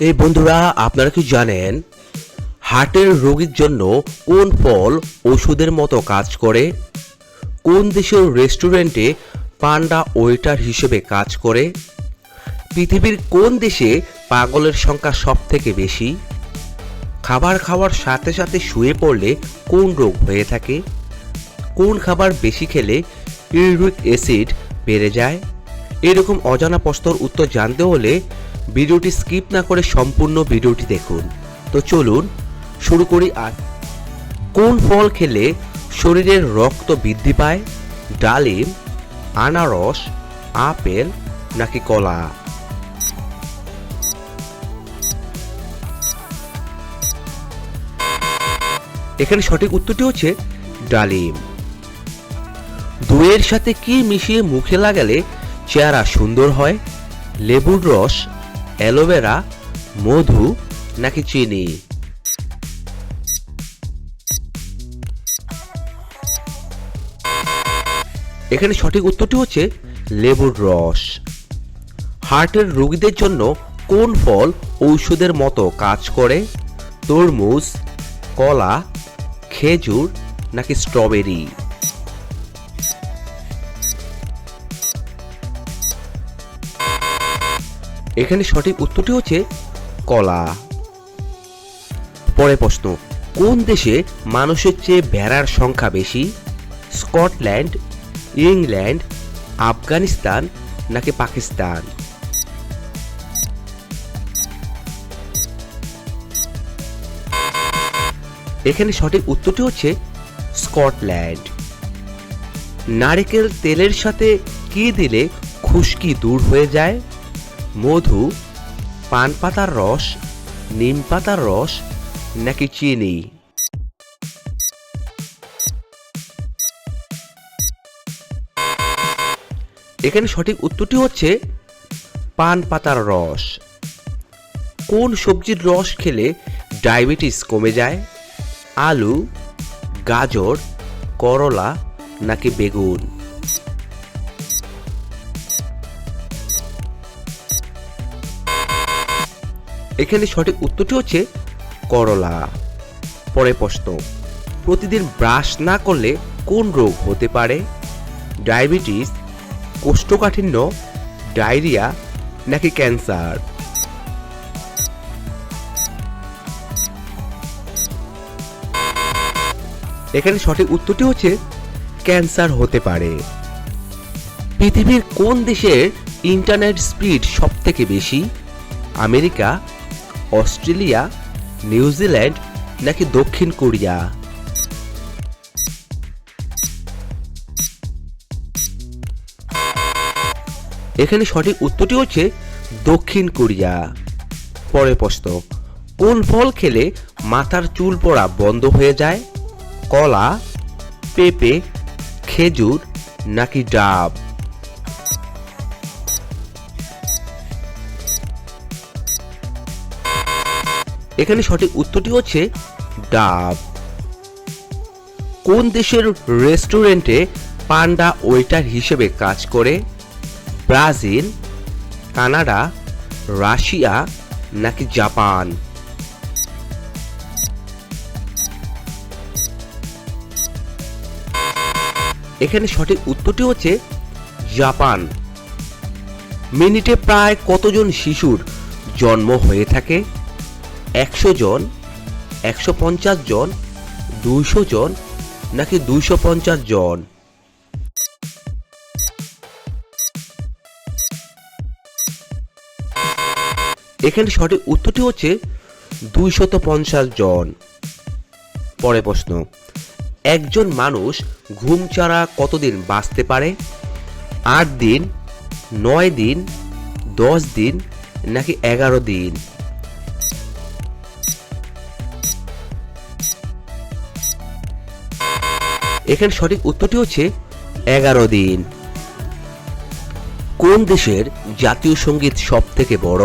এই বন্ধুরা, আপনারা কি জানেন হার্টের রোগীর জন্য কোন ফল ওষুধের মতো কাজ করে? কোন দেশের রেস্টুরেন্টে পান্ডা ওয়েটার হিসেবে কাজ করে? পৃথিবীর কোন দেশে পাগলের সংখ্যা সব থেকে বেশি? খাবার খাওয়ার সাথে সাথে শুয়ে পড়লে কোন রোগ হয়ে থাকে? কোন খাবার বেশি খেলে ইউরিক অ্যাসিড বেড়ে যায়? এরকম অজানা প্রশ্নর উত্তর জানতে হলে ভিডিওটি স্কিপ না করে সম্পূর্ণ ভিডিওটি দেখুন। তো চলুন, শুরু করি আর। কোন ফল খেলে শরীরের রক্ত বৃদ্ধি পায়? ডালিম, আনারস, আপেল নাকি কলা? এখানে সঠিক উত্তরটি হচ্ছে ডালিম। দইয়ের সাথে কি মিশিয়ে মুখে লাগালে চেহারা সুন্দর হয়? লেবুর রস অ্যালোভেরা, মধু নাকি চিনি? এখানে সঠিক উত্তরটি হচ্ছে লেবুর রস। হার্টের রোগীদের জন্য কোন ফল ঔষধের মতো কাজ করে? তরমুজ, কলা, খেজুর নাকি স্ট্রবেরি? এখানে সঠিক উত্তরটি হচ্ছে কলা। পরে প্রশ্ন, কোন দেশে মানুষের চেয়ে ভেড়ার সংখ্যা বেশি? স্কটল্যান্ড, ইংল্যান্ড, আফগানিস্তান নাকি পাকিস্তান? এখানে সঠিক উত্তরটি হচ্ছে স্কটল্যান্ড। নারকেল তেলের সাথে কি দিলে খুশকি দূর হয়ে যায়? মধু পান পাতার রস নিম পাতার রস, নাকি চিনি? এখানে সঠিক উত্তরটি হচ্ছে পান পাতার রস। কোন সবজির রস খেলে ডায়াবেটিস কমে যায়? আলু, গাজর, করলা, নাকি বেগুন? এখানে সঠিক উত্তরটি হচ্ছে করলা। পরে প্রশ্ন, প্রতিদিন ব্রাশ না করলে কোন রোগ হতে পারে? ডায়াবেটিস, কোষ্ঠকাঠিন্য, ডায়রিয়া নাকি ক্যান্সার? এখানে সঠিক উত্তরটি হচ্ছে ক্যান্সার হতে পারে। পৃথিবীর কোন দেশের ইন্টারনেট স্পিড সব থেকে বেশি? আমেরিকা অস্ট্রেলিয়া নিউজিল্যান্ড নাকি দক্ষিণ কোরিয়া? এখানে সঠিক উত্তরটি হচ্ছে দক্ষিণ কোরিয়া। পরের প্রশ্ন, কোন ফল খেলে মাথার চুল পড়া বন্ধ হয়ে যায়? কলা, পেঁপে, খেজুর নাকি ডাব? এখানে সঠিক উত্তরটি হচ্ছে ডাব। কোন দেশের রেস্টুরেন্টে পান্ডা ওয়েটার হিসেবে কাজ করে? ব্রাজিল, কানাডা, রাশিয়া নাকি জাপান? এখানে সঠিক উত্তরটি হচ্ছে জাপান। মিনিটে প্রায় কতজন শিশুর জন্ম হয়ে থাকে? একশো জন, একশো পঞ্চাশ জন, দুইশো জন, নাকি দুইশো পঞ্চাশ জন? এখানে সঠিক উত্তরটি হচ্ছে দুইশত পঞ্চাশ জন। পরে প্রশ্ন, একজন মানুষ ঘুম ছাড়া কতদিন বাঁচতে পারে? আট দিন, নয় দিন, দশ দিন, নাকি এগারো দিন? এখানে সঠিক উত্তরটি হচ্ছে এগারো দিন। কোন দেশের জাতীয় সংগীত সব থেকে বড়?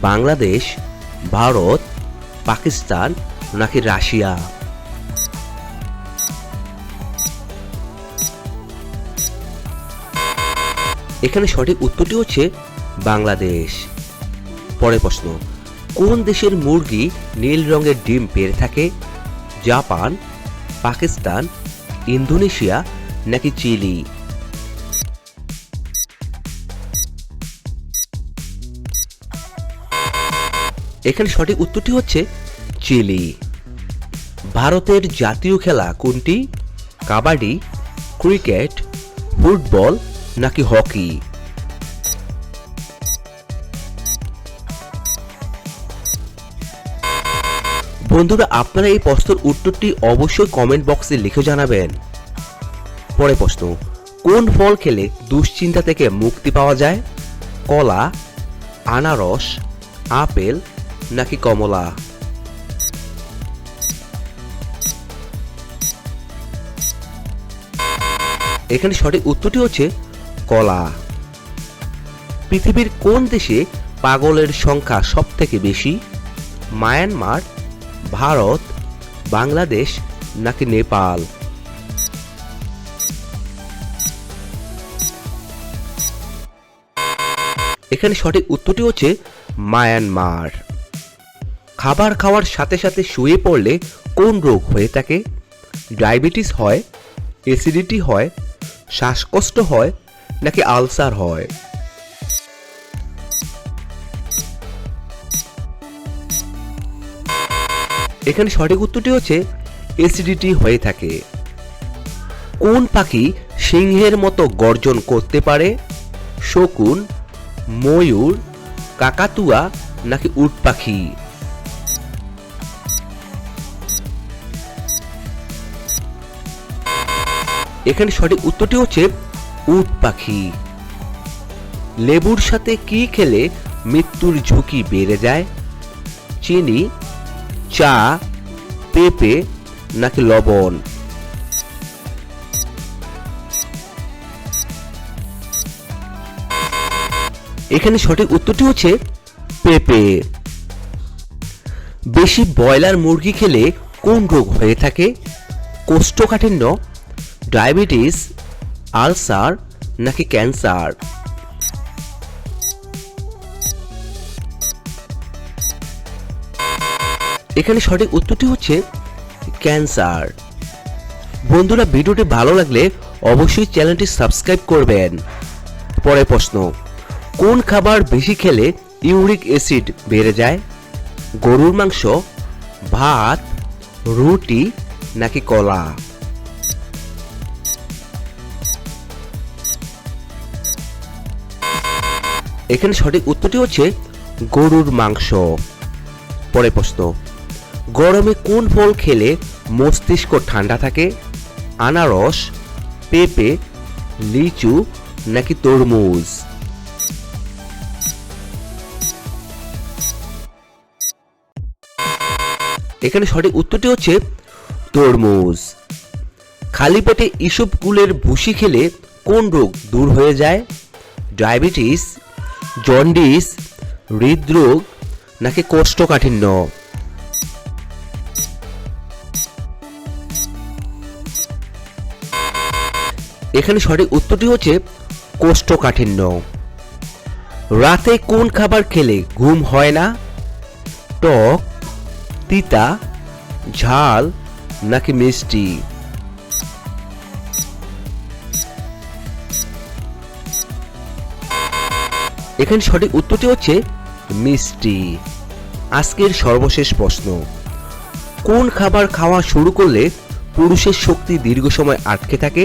বাংলাদেশ, ভারত, পাকিস্তান নাকি রাশিয়া? এখানে সঠিক উত্তরটি হচ্ছে বাংলাদেশ। পরের প্রশ্ন, কোন দেশের মুরগি নীল রঙের ডিম পেরে থাকে? জাপান, পাকিস্তান ইন্দোনেশিয়া নাকি চিলি? এখানে সঠিক উত্তরটি হচ্ছে চিলি। ভারতের জাতীয় খেলা কোনটি? কাবাডি, ক্রিকেট, ফুটবল নাকি হকি? বন্ধুরা, আপনারা এই প্রশ্নের উত্তরটি অবশ্যই কমেন্ট বক্সে লিখে জানাবেন। পরে প্রশ্ন, কোন ফল খেলে দুশ্চিন্তা থেকে মুক্তি পাওয়া যায়? কলা, আনারস, আপেল নাকি কমলা? এখানে সঠিক উত্তরটি হচ্ছে কলা। পৃথিবীর কোন দেশে পাগলের সংখ্যা সব থেকে বেশি? মায়ানমার ভারত, বাংলাদেশ নাকি নেপাল? এখানে সঠিক উত্তরটি হচ্ছে মায়ানমার। খাবার খাওয়ার সাথে সাথে শুয়ে পড়লে কোন রোগ হয়ে থাকে? ডায়াবেটিস হয়, অ্যাসিডিটি হয়, শ্বাসকষ্ট হয় নাকি আলসার হয়? এখানে সঠিক উত্তরটি হচ্ছে অ্যাসিডিটি হয়ে থাকে। কোন পাখি সিংহের মতো গর্জন করতে পারে? শকুন, ময়ূর, কাকাতুয়া নাকি উট পাখি? এখানে সঠিক উত্তরটি হচ্ছে উট পাখি। লেবুর সাথে কি খেলে মৃত্যুর ঝুঁকি বেড়ে যায়? চিনি চা, পেঁপে নাকি লবণ? এখানে সঠিক উত্তরটি হচ্ছে পেঁপে। বেশি ব্রয়লার মুরগি খেলে কোন রোগ হয়ে থাকে? কোষ্ঠকাঠিন্য, ডায়াবেটিস, আলসার নাকি ক্যান্সার? এখানে সঠিক উত্তরটি হচ্ছে ক্যান্সার। বন্ধুরা, ভিডিওটি ভালো লাগলে অবশ্যই চ্যানেলটি সাবস্ক্রাইব করবেন। পরে প্রশ্ন, কোন খাবার বেশি খেলে ইউরিক অ্যাসিড বেড়ে যায়? গরুর মাংস, ভাত, রুটি নাকি কলা? এখানে সঠিক উত্তরটি হচ্ছে গরুর মাংস। পরে প্রশ্ন গরমে কোন ফল খেলে মস্তিষ্ক ঠান্ডা থাকে? আনারস, পেঁপে, লিচু নাকি তরমুজ? এখানে সঠিক উত্তরটি হচ্ছে তরমুজ। খালি পেটে ইসবগুলের ভুসি খেলে কোন রোগ দূর হয়ে যায়? ডায়াবেটিস, জন্ডিস, হৃদরোগ নাকি কোষ্ঠকাঠিন্য? এখানে সঠিক উত্তরটি হচ্ছে কোষ্ঠকাঠিন্য। রাতে কোন খাবার খেলে ঘুম হয় না? টক, তিতা, ঝাল নাকি মিষ্টি? এখানে সঠিক উত্তরটি হচ্ছে মিষ্টি। আজকের সর্বশেষ প্রশ্ন। কোন খাবার খাওয়া শুরু করলে পুরুষের শক্তি দীর্ঘ সময় আটকে থাকে?